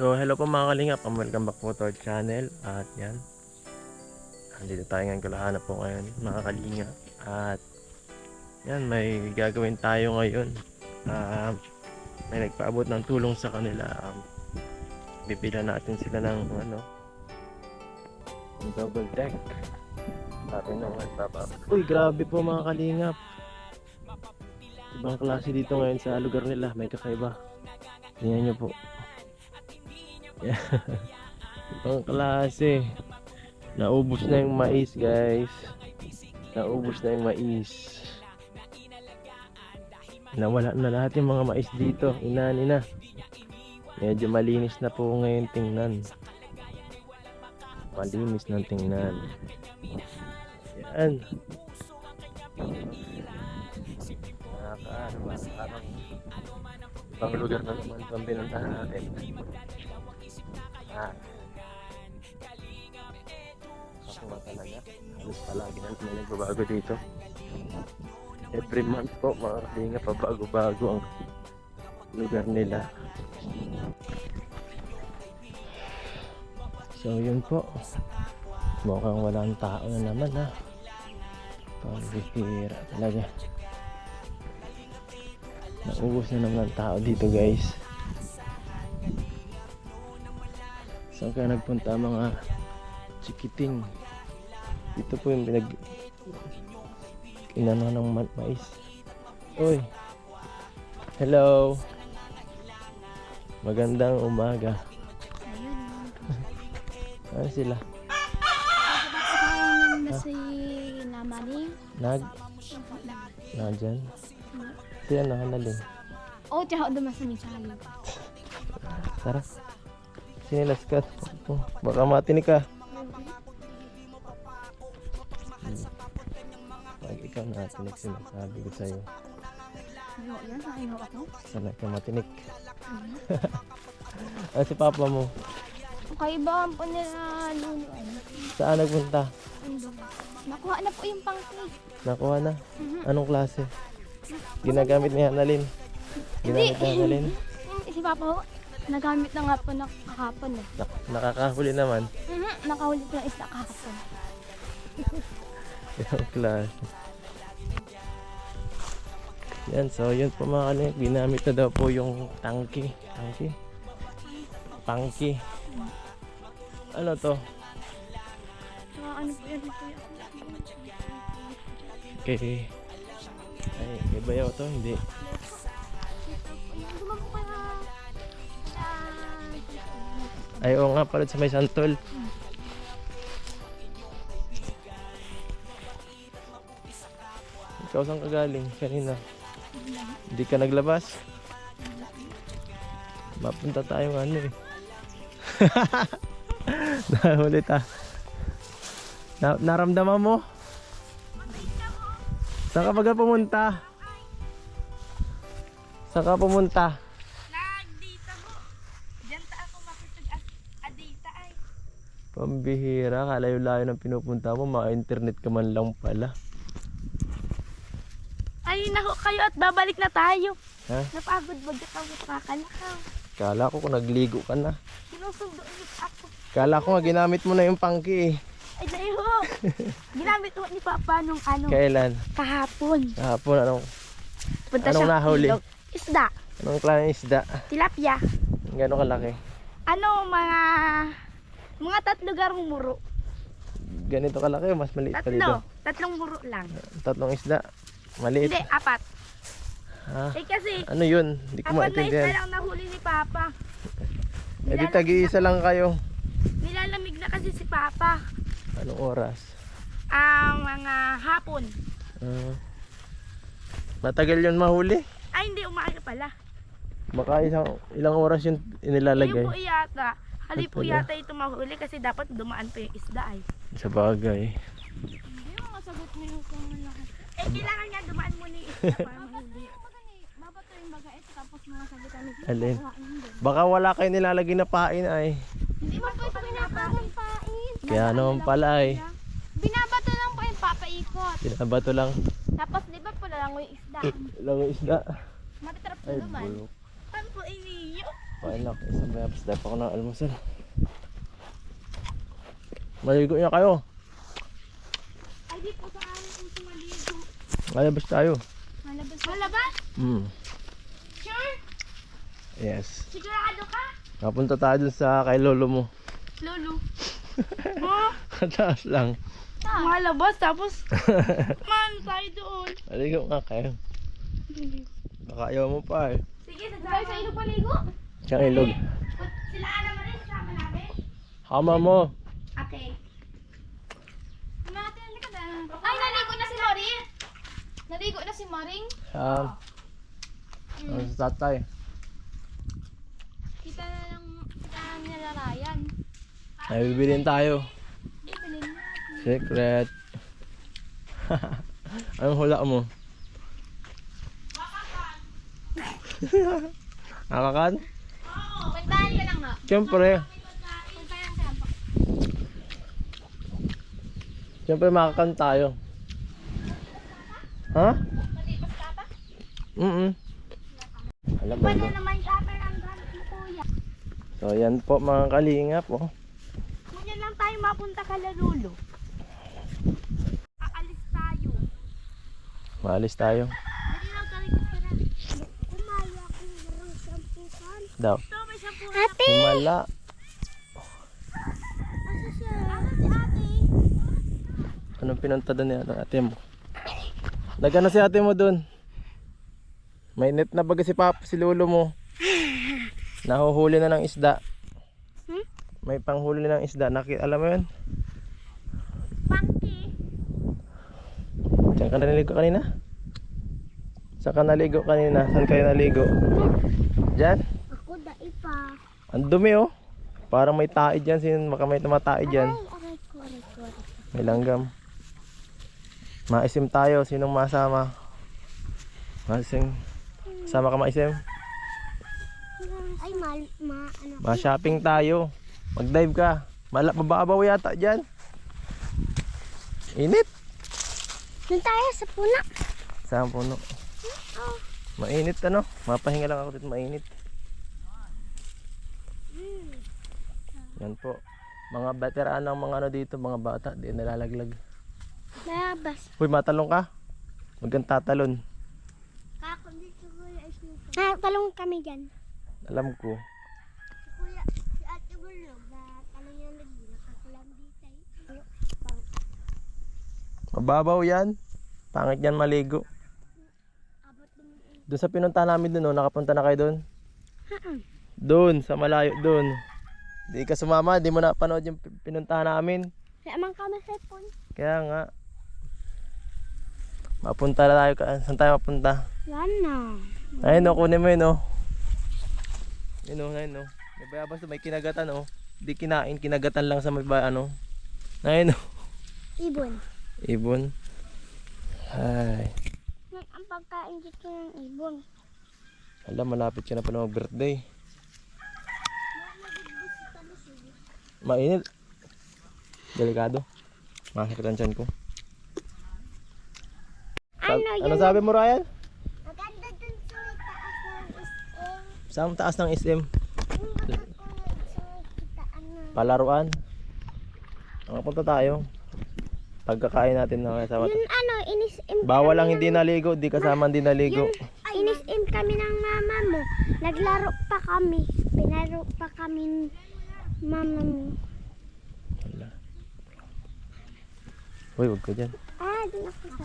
So, hello po mga kalingap. Welcome back po to our channel. At yan. Andito tayo ngayon. Kalahanap po ngayon mga kalingap. At yan, may gagawin tayo ngayon. Um, may nagpaabot ng tulong sa kanila. Um, bibila natin sila ng ano, ng double deck. Sabi nung nagpapa. Uy, grabe po mga kalingap. Ibang klase dito ngayon sa lugar nila. May kakaiba. Tingnan nyo po. Ibang klase. Naubos na yung mais, guys. Naubos na yung mais. Nawala na lahat yung mga mais dito. Inani na. Medyo malinis na po ngayon tingnan. Malinis ng tingnan. Yan. Nakaka, parang ibang lugar na naman itong pinuntahan natin. Ah. Ako nga talaga. Halos palagi na may nagbabago dito. Every month po, mga kalinga, pabago-bago ang lugar nila. So, yun po. Mukhang walang tao na naman ha. Pambihira talaga. Naubos na naman ang tao dito guys. Saan kaya nagpunta mga chikiting? Dito po yung pinag inano ng ma- mais. Uy. Hello. Magandang umaga. Ano sila? Ayun na si Namaning. Nag? Nandyan? Si ano, Hanalin? Oh, tiyaw naman sa Misali. Tara. Sinilas ka. Oh, baka matinig ka. Hmm. Pag ikaw natinig, sinasabi ko sa'yo. Ano? Ano? Sana ka matinig. ah, si papa mo. Kaibahan po nila luno. Saan nagpunta? Nakuha na po yung pangki. Nakuha na. Mhm. Anong klase? Ginagamit ni Hanalin. Ginamit ni Hanalin. Hmm, Si Papa ho, nagamit na nga po na kahapon eh. Nak- nakakahuli naman. Mhm, Nakahuli po ng isda kahapon. Ibang klase. Yan, so yun po mga kalingap. Ginamit na daw po yung tangki. Tangki? Tangki. Ano to? Mga ano po yan Okay. Ay, may bayaw to? Hindi. Ay, oo nga pala sa may santol. Ikaw saan ka galing kanina? Hindi ka naglabas? Mapunta tayong ano eh. Nahuli ta. Na naramdaman mo? Saan ka baga pumunta? Saan ka pumunta? Nagdita mo. Diyan ta ako makisag adita ay. Pambihira, kalayo-layo ng pinupunta mo, maka-internet ka man lang pala. Ay nako kayo at babalik na tayo. Ha? Napagod bagay ako kakalakaw. Kala ko kung nagligo ka na. Sinusundo ulit ako. Kala ko nga ginamit mo na yung pangki eh. Ay dayo. Ginamit ko ni Papa nung ano Kailan? kahapon. Kahapon, anong, Punta Anong nahuli? ilog. Isda. anong klase isda? Tilapia. Gano'ng kalaki? Ano mga mga tatlo garong muro. Ganito kalaki mas maliit pa dito? Tatlo. Tatlong muro lang. Tatlong isda? Maliit? Hindi, apat. Ha? Eh kasi Ano yun? Hindi ko apat na isda maintindihan. lang nahuli ni Papa. Eh di tagi-isa lang kayo. Nilalamig na kasi si Papa. Anong oras? Ang mga hapon. Ah. matagal yun mahuli? Ay, hindi umaga pala. Baka isang, ilang oras yun inilalagay? Ayun po yata. Hali po Ay, yata ito mahuli kasi dapat dumaan pa yung isda ay. Sa bagay. Hindi mo kasagot mo yung kung malaki. Eh, kailangan nga dumaan muna yung isda para mahuli. Babato yung baga ito tapos mga sagutan nito. Alin? Baka wala kayo nilalagay na pain ay. Hindi mo po ito pinapagang pain. Kaya naman pala ay. Binabato lang po yung papaikot. Binabato lang. Tapos di ba pula lang yung isda? Ilang isda. Matitrap Ay, naman. bulok. Kain lang. Isang bayabas. Pa ako ng almusal. Maligo niya kayo. Ay, di po sa amin kung sumaligo. Malabas tayo. Malabas. Malabas? Hmm. Sure? Yes. Sigurado ka? Napunta tayo dun sa kay lolo mo. Lolo. Taas lang. Malabas, tapos, man, tayo doon. Maligo nga kayo. Baka ayaw mo pa eh. Sige, tayo sa ilog paligo. Siyang ilog. Sila Ana Maria, kasama namin. Hama mo. Okay. Ay, naligo na si Lori. Naligo na si Maring. Um, ano sa tatay? Kita na lang, kita na nila Ryan. Ay, bibilin tayo. Bibilin na. Secret. Anong hula mo? Ka lang nga. Siyempre. Siyempre makakan tayo. Ha? Pa? Mm Alam mo. Kuya. So yan po mga kalingap. Oh. Muna lang tayo mapunta kala Lolo. Aalis tayo. Maalis tayo. Daw. Ate! Ate? Anong pinunta doon yan ng ate mo? Nagano si ate mo doon? May net na baga si papa, si lolo mo. Nahuhuli na ng isda. Hmm? May panghuli ng isda. Naki, alam mo yun? Pangki. Diyan ka naligo kanina? Saan ka naligo kanina? Saan kayo naligo? Diyan? Pa. Ang dumi oh. Parang may tae dyan. Sino baka may tumatae dyan? aray ko, aray ko, aray ko. May langgam. Maisim tayo. Sinong masama? Maisim. Sama ka maisim? Ay, mal, ma, ano. Ma-shopping tayo. Mag-dive ka. Mala mababaw yata dyan. Init. Doon tayo sa puna. Saan puno? Oh. Mainit ano? Mapahinga lang ako dito mainit. Yan po. Mga veteran ng mga ano dito, mga bata, di nalalaglag. Labas. Uy, matalong ka? Huwag kang tatalon. Is Ah, kami dyan. Alam ko. Kuya, si ate Gulog, na talong yung lagi, nakakulang dito. eh. Mababaw yan. Pangit yan maligo. Doon sa pinunta namin doon, no? nakapunta na kayo doon? Doon, sa malayo doon. Di ka sumama, di mo na panood yung pi- pinuntahan namin. Kaya man kami sa phone. Kaya nga. Mapunta na tayo. Saan tayo mapunta? Yan na. Ayun no, kunin mo yun no. Yun no, ayun no. May bayabas may kinagatan no. Di kinain, kinagatan lang sa may ba, ano. Ayun no. Ibon. Ibon. Ay. Ang pagkain dito ng ibon. Alam, malapit ka na pa na birthday Mainit. Delikado. Masakit ang tiyan ko. Sab- Ano ano sabi mo, Ryan? Maganda dun sa taas ng SM. Saan taas ng SM? Palaruan. Nakapunta tayo. Pagkakain natin ng kasama. Yun ano, inis-im Bawal lang hindi naligo, di kasama hindi naligo. Inis-im kami ng mama mo. Naglaro pa kami. Pinaro pa kami mama mo. Wala. Uy, wag ka dyan. Ah, dun ako sa!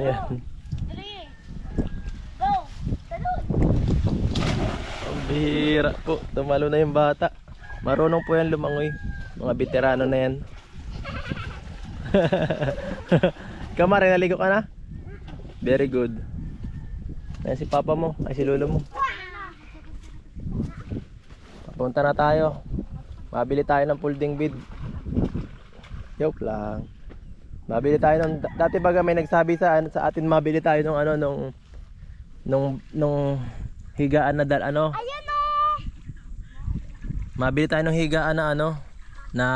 Ayan. Go! Talon! Ang bihira po. Tumalo na yung bata. Marunong po yan lumangoy. Mga veterano na yan. Kamari, naligo ka na? Very good. Ayan si papa mo. Ay si lolo mo. Papunta na tayo. Mabili tayo ng folding bed. Joke lang. Mabili tayo ng dati baga may nagsabi sa sa atin mabili tayo ng ano nung nung nung higaan na dal ano Ayan o! Mabili tayo ng higaan na ano na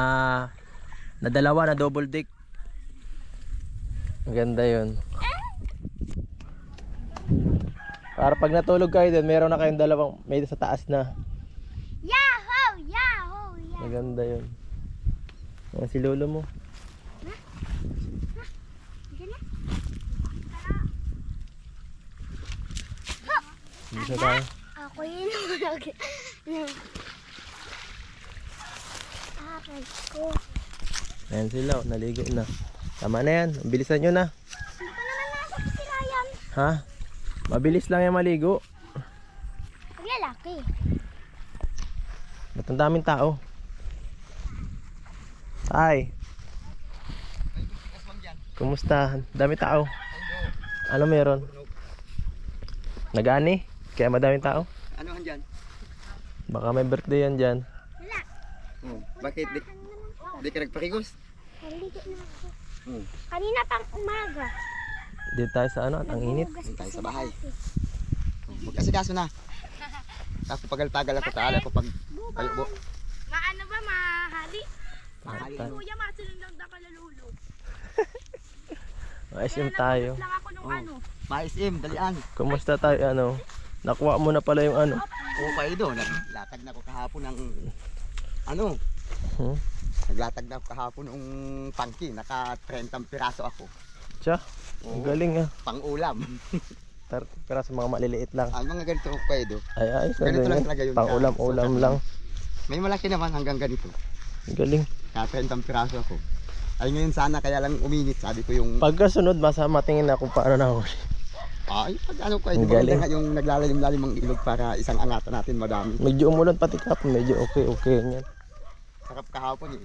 na dalawa na double deck. Maganda yun. Para pag natulog kayo din, meron na kayong dalawang, may sa taas na. Yahoo! Yahoo! Yahoo! Maganda yun. Ayan si lolo mo. Na. Bisa tayo. Ako yun ang ko. Ayan sila, oh, naligo na. Tama na yan, bilisan nyo na. Ha? Mabilis lang yan maligo. Pag lalaki. Ba't ang daming tao? Hi. Kumusta? Dami tao. Ano meron? Nagani? Kaya madaming tao? Ano han dyan? Baka may birthday yan dyan. Wala. Oh, bakit di, di ka nagparigos? Naligo na ako. Hmm. Kanina pang umaga. Dito tayo sa ano at ang init. Doon tayo sa bahay. kasi. Magkasikaso na. Ako pagal-pagal ako taala ko pag kalubo. Maano ba, mahali? Mahali. Kuya, masunod lang da kalululo. Maisim tayo. Lang ako nung Oh. ano. Mais im, dalian. Kumusta tayo ano? Nakuha mo na pala yung ano. Okay do, naglatag na ako kahapon ng ano, Hmm? Naglatag na ako kahapon ng pangki, naka 30 piraso ako. Tiya, ang galing ah. pang ulam. Tar- Pero sa mga maliliit lang. Ang mga ganito do. Ay ay, Ganito lang talaga yun. Pang ulam-ulam So, lang. May malaki naman hanggang ganito. Ang Galing. Naka 30 piraso ako. Ay ngayon sana kaya lang uminit, sabi ko yung Pagkasunod, masama tingin na kung paano nahuli. Ay, pag ano ko, galing. nga yung naglalalim-lalim ang ilog para isang angatan natin madami. Medyo umulan pati kapon, medyo okay okay yan. Sarap kahapon eh.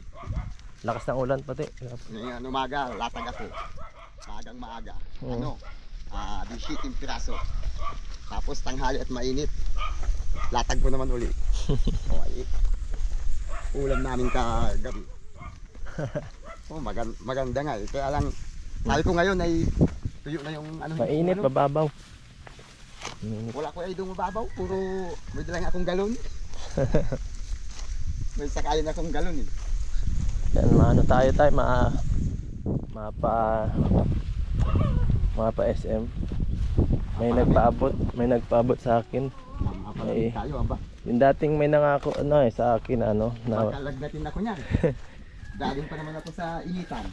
Lakas ng ulan pati. Ngayon umaga, latag ako. Maagang maaga. Oo. Ano? Ah, di shitting piraso. Tapos tanghali at mainit. Latag ko naman uli. okay. Ulam namin kagabi. oh, magan maganda nga eh. Kaya lang, sabi ko ngayon ay tuyo na yung ano. Mainit, ano, bababaw. Mainit. Wala ko ay dumababaw, puro may dala nga akong galon. may sakayin akong galon eh. Yan, maano tayo tayo, ma... Mapa... Mapa SM. May nagpaabot, may nagpaabot sa akin. Ay. tayo, aba. Yung dating may nangako ano eh sa akin ano na Magkalagnatin ako niyan. Galing pa naman ako sa initan.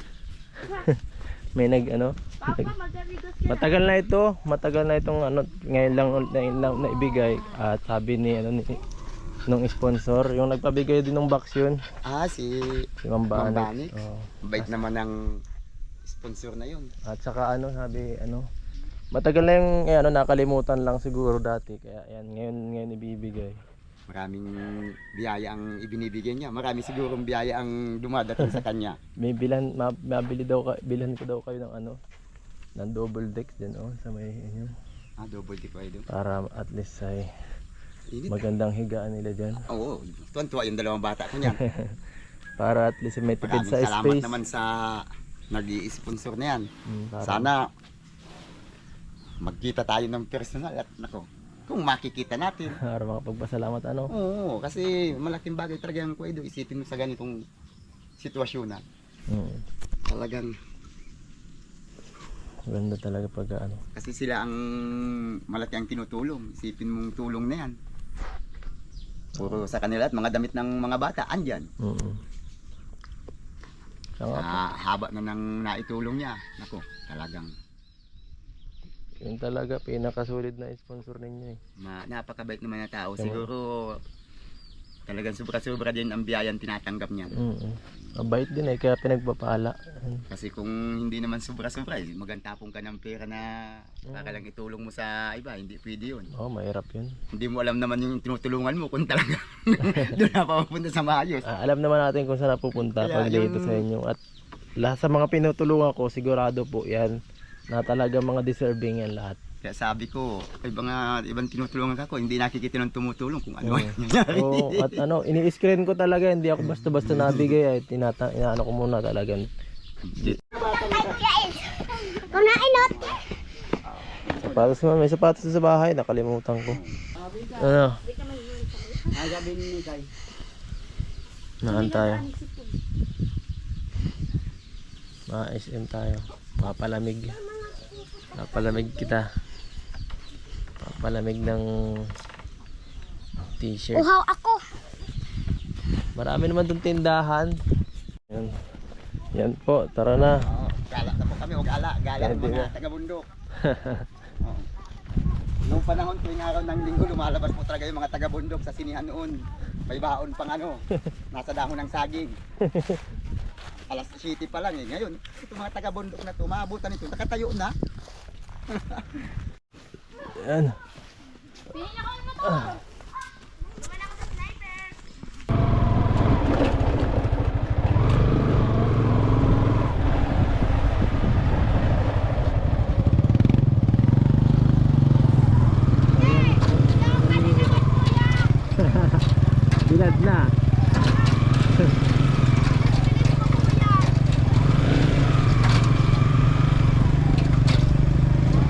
may nag ano Papa, matagal na ito, matagal na itong ano ngayon lang ngayon lang naibigay at sabi ni ano ni nung sponsor, yung nagpabigay din ng box yun, Ah, si si Ma'am Banik. Banik? Oo. bait naman ng sponsor na yun. At saka ano, sabi ano, matagal na yung eh, ano nakalimutan lang siguro dati kaya ayan ngayon ngayon ibibigay. Maraming biyaya ang ibinibigay niya. Marami sigurong biyaya ang dumadating sa kanya. May bilan ma- mabili daw ka, bilhan ko daw kayo ng ano ng double deck din oh sa may inyo Ah, double ay doon. para at least ay Init. magandang higaan nila diyan. Oo, tuwan-tuwa yung dalawang bata ko niyan. Para at least may tipid sa salamat space. naman sa nag-i-sponsor na yan. Mm, para- Sana magkita tayo ng personal at nako, kung makikita natin. para makapagpasalamat ano. Oo, kasi malaking bagay talaga ang kwedo. Isipin mo sa ganitong sitwasyon na Mm. talagang Ganda talaga pag ano. kasi sila ang malaki ang tinutulong. Isipin mong tulong na yan. Puro sa kanila at mga damit ng mga bata, andyan. Mm. Po. Ah, haba na nang naitulong niya. Nako, talagang Yun talaga pinakasulit na sponsor ninyo eh. ma, napakabait naman na tao. Siguro talagang sobra-sobra din ang biyayang tinatanggap niya. Mm. Mabait din eh kaya pinagpapala. Kasi kung hindi naman sobra-sobra, eh, magantapong ka ng pera na para lang itulong mo sa iba, hindi pwede yun. Oh, mahirap yun. Hindi mo alam naman yung tinutulungan mo kung talaga doon na papunta sa maayos. Ah, alam naman natin kung saan napupunta Kaya pag dito yung- sa inyo. At lahat sa mga pinutulungan ko, sigurado po yan na talaga mga deserving yan lahat. Kaya sabi ko, ay mga ibang tinutulungan ako, hindi nakikita ng tumutulong kung ano Oo. Oo, at ano, ini-screen ko talaga, hindi ako basta-basta nabigay ay tinata inaano ko muna talagang Kung nainot. sapatos naman, may sapatos sa bahay, nakalimutan ko. Ano? Naan tayo. Ma-SM tayo. Papalamig. Papalamig kita. Papalamig ng t-shirt. Uhaw ako. Marami naman itong tindahan. Yan. Yan po, tara na. Oo, gala na po kami, o gala, gala ng mga na. taga-bundok. Oo. Noong panahon tuwing araw ng linggo, lumalabas po talaga yung mga taga-bundok sa sinihan noon. May baon pang ano, nasa dahon ng saging. Alas 7 pa lang eh. Ngayon, itong mga taga-bundok na ito, maabutan ito, nakatayo na. Yan. Bilad na.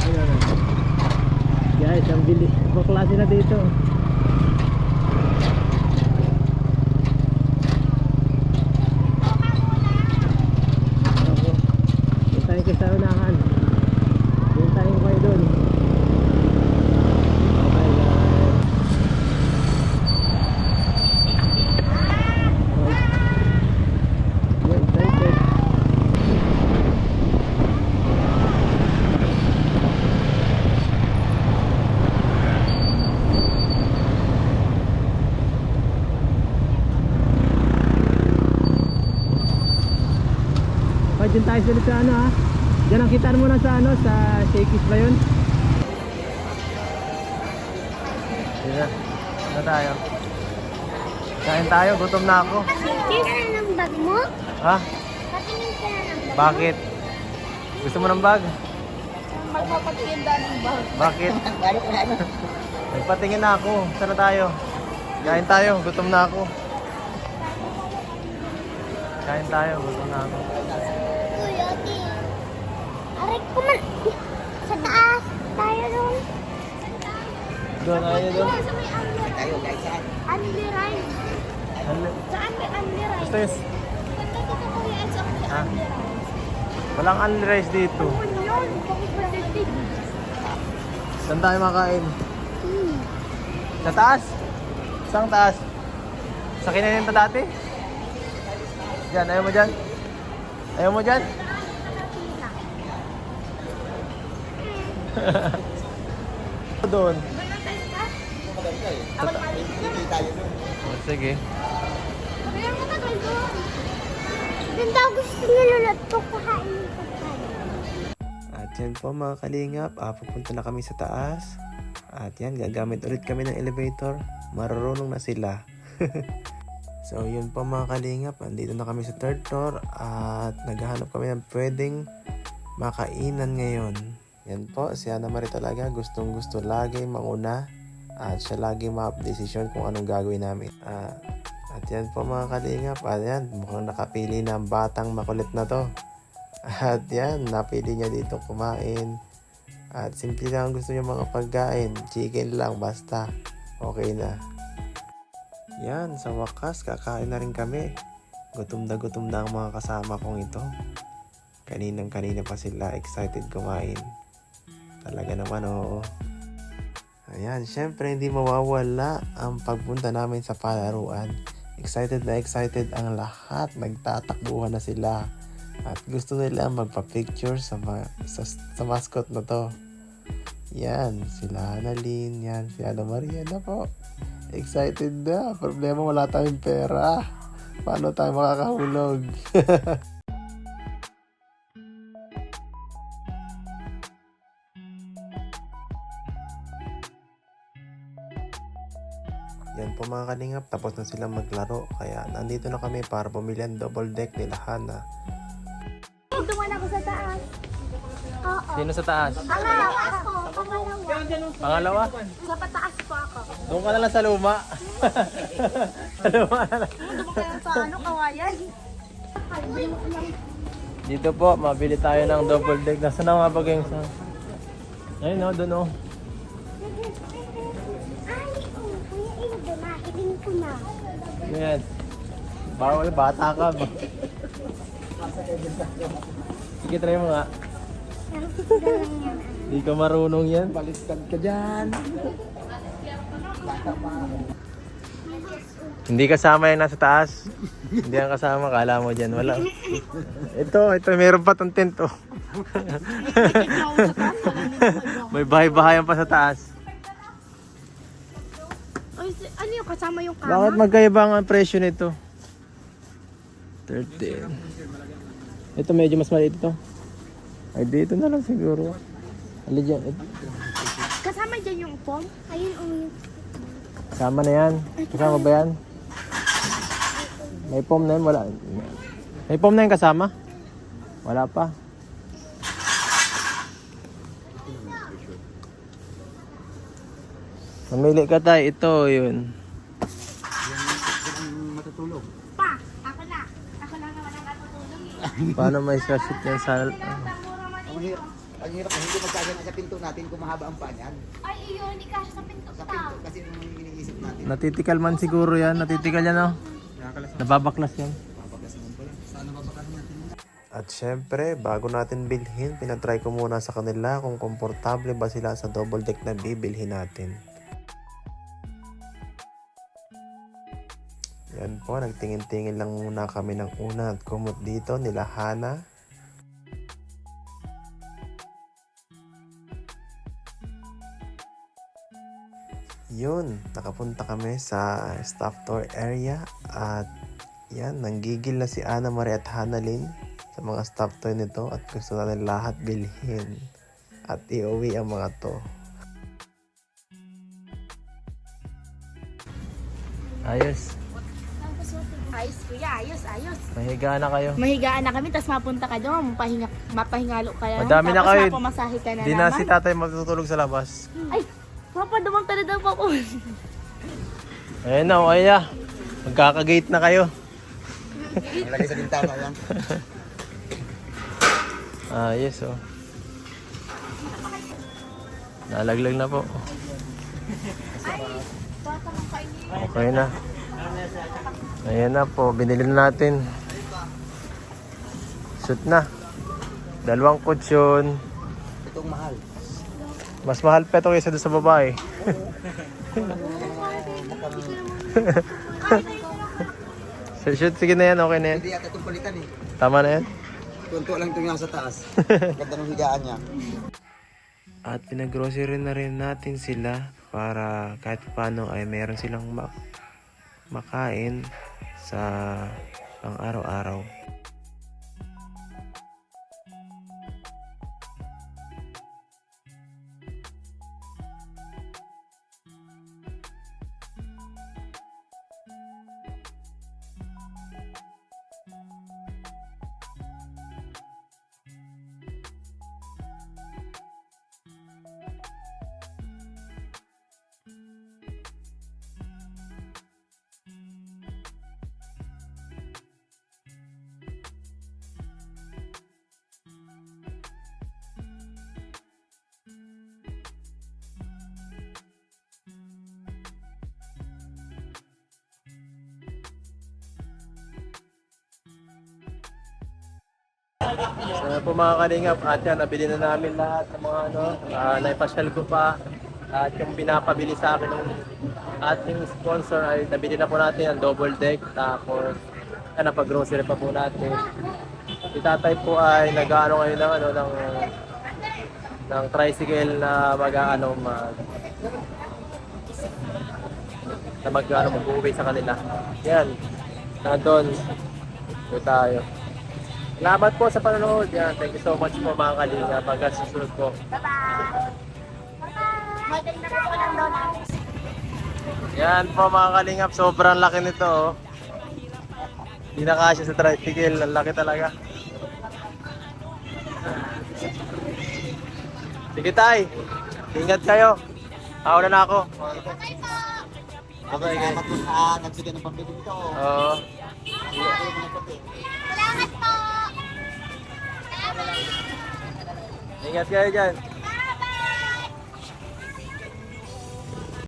Ayun na. Guys, ang bili. Baklase na dito. Ako. Doon tayo kayo sa unahan. Doon tayo kayo doon. Okay guys. Yeah, excited. Dyan tayo sunod sa ano ha. Diyan ang kitaan mo na sa ano, sa Shakey's ba yun? Sige na. Tayo? Kain tayo, gutom na ako. Ka na ng bag mo. Ha? Patingin ka na ng bag Bakit? Gusto mo ng bag? Magpapatinda ng bag. Bakit? Nagpatingin na ako. Saan na tayo? Kain tayo, gutom na ako. Kain tayo, gutom na ako. Ko man. Sa taas. Tayo doon. Doon, ayaw doon. Sa may Unli Tayo guys, saan? Ano? Saan may Unli Rice? Gusto yun? Ganda dito ko yan sa may Rice. Walang unli rice dito. Ano yun? Dito? Saan tayo makain? Hmm. Sa taas? Saan taas? Sa kinanin pa dati? Diyan, ayaw mo dyan? Ayaw mo dyan? Doon. Hindi tayo doon. Oh, sige. Pero matagal doon. Ganda gusto ko kakain ng pagkain. At yan po mga kalingap, ah, pupunta na kami sa taas. At yan, gagamit ulit kami ng elevator. Marunong na sila. so yun po mga kalingap, andito na kami sa third floor at naghahanap kami ng pwedeng makainan ngayon. Yan po, si Ana Marie talaga gustong gusto lagi manguna at siya lagi ma-desisyon kung anong gagawin namin. Ah, at yan po mga kalingap, at yan, mukhang nakapili na ang batang makulit na to. At yan, napili niya dito kumain. At simple lang ang gusto niya mga pagkain. Chicken lang, basta. Okay na. Yan, sa wakas, kakain na rin kami. Gutom na gutom na ang mga kasama kong ito. Kaninang kanina pa sila excited kumain. Talaga naman, oo. Ayan, syempre hindi mawawala ang pagpunta namin sa palaruan. Excited na excited ang lahat. Nagtatakbuhan na sila. At gusto nila magpa-picture sa, ma- sa, sa mascot na to. Yan, sila Annalyn, yan, si Ana Maria na po. Excited na. Problema, wala tayong pera. Paano tayo makakahulog? mga kalingap, tapos na silang maglaro. Kaya nandito na kami para bumili ang double deck nila Hana. Duman ako sa taas. Oo. Sino sa taas? Pangalawa ako. Pangalawa. Pangalawa? Sa pataas po ako. Doon ka na lang sa luma. sa luma na lang. Sa ano, kawayan? Dito po, mabili tayo ng double deck. Nasaan na nga ba yung sa... Ayun o, doon o oh, kuya Ildo, nakiling ko na. Yan. Bawal, bata ka. Sige, try mo nga. Yan. Hindi ka marunong yan. Baliktad ka dyan. Hindi kasama yung nasa taas. Hindi ang kasama, kala mo dyan. Wala. Ito, ito, meron pa tong tent, oh. May bahay-bahayan pa sa taas. Kasama yung kama? Bakit magkaiba ang presyo nito? 13. Ito medyo mas maliit ito. Ay, dito na lang siguro. Ali dyan. Ito. Kasama dyan yung pom? Ayun, oh, yung Kasama na yan. Kasama ba yan? May pom na yan? Wala. May pom na yan kasama? Wala pa. Mamili ka tayo. Ito, yun. matutulog. Pa! Ako na! Ako lang naman ang natutulog. Paano may sashit yan sa... Ang hirap. Ang hirap na hindi magkagana sa pinto natin kung mahaba ang pa niyan. Ay, iyo, hindi ka sa pinto Sa pinto kasi yung iniisip natin. Natitikal man siguro yan. Natitikal yan, oh. Nababaklas yan. At syempre, bago natin bilhin, pinatry ko muna sa kanila kung komportable ba sila sa double deck na bibilhin natin. Yan po, nagtingin-tingin lang muna kami ng una at kumot dito nila Hana. Yun, nakapunta kami sa staff tour area at yan, nanggigil na si Ana Marie at Hanalyn sa mga staff toy nito at gusto na nila lahat bilhin at iuwi ang mga to. Ayos, Ayos, kuya. Ayos, ayos. mahiga na kayo. Mahigaan na kami, tapos mapunta ka doon. Mapahinga, mapahingalo ka lang. Madami na tapos kayo. mapamasahe ka na Di na naman. si tatay matutulog sa labas. Ay, papa, dumang na daw po ako. Ayun na, o kaya. Magkakagate na kayo. Lagay sa bintana yan. Ayos oh. Nalaglag na po. Okay na. Ayan na po, binili na natin. Shoot na. Dalawang kutsyon. Itong mahal. Mas mahal pa ito kaysa doon sa babae. so shoot, sige na yan, okay na yan. Hindi yata itong palitan eh. Tama na yan. Tunto lang itong nasa taas. Ganda ng higaan niya. At pinag-grocery na rin natin sila para kahit paano ay meron silang mak- makain sa pang So po mga kalingap, at yan, nabili na namin lahat ng mga ano, uh, naipasyal ko pa. At yung pinapabili sa akin ng ating sponsor ay nabili na po natin ang double deck. Tapos, yan, napag-grocery pa po natin. Si tatay po ay nag-ano ngayon ng ano, ng, ng tricycle na mag-ano, mag, na mag-ano, mag-uwi sa kanila. Yan, nandun. Ito tayo. Salamat po sa panonood. Yan. Thank you so much po mga kalinga. Pagkat susunod po. Maganda po lang daw namin. Yan po mga kalingap. Sobrang laki nito. Oh. Hindi na kasya sa tricycle. Ang laki talaga. Sige tay. Ingat kayo. Ako na na ako. Okay, okay. Salamat po sa nagbigay ng pambili nito. Oo. Po! Ingat kayo dyan.